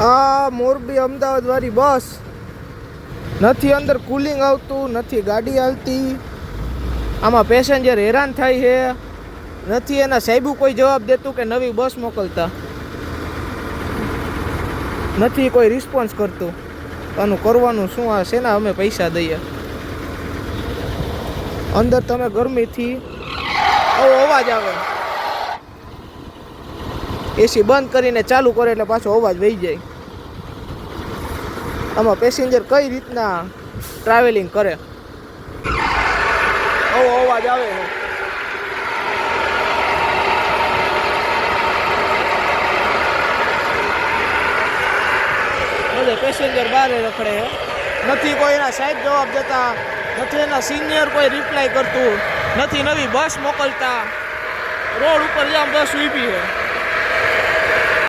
આ મોરબી અમદાવાદવાળી બસ. નથી અંદર કુલિંગ આવતું, નથી ગાડી હાલતી. આમાં પેસેન્જર હેરાન થાય છે. નથી એના સાહેબુ કોઈ જવાબ દેતું કે નવી બસ મોકલતા. નથી કોઈ રિસ્પોન્સ કરતું. આનું કરવાનું શું આ, શેના અમે પૈસા દઈએ? અંદર તમે ગરમીથી અવાજ આવે. એસી બંધ કરીને ચાલુ કરે એટલે પાછો અવાજ વહી જાય. આમાં પેસેન્જર કઈ રીતના ટ્રાવેલિંગ કરે? આવો અવાજ આવે બધે પેસેન્જર બહાર રખડે નથી કોઈ એના સાહેબ જવાબ દેતા, નથી એના સિનિયર કોઈ રિપ્લાય કરતું, નથી નવી બસ મોકલતા. રોડ ઉપર જામ બસ ઊભી છે.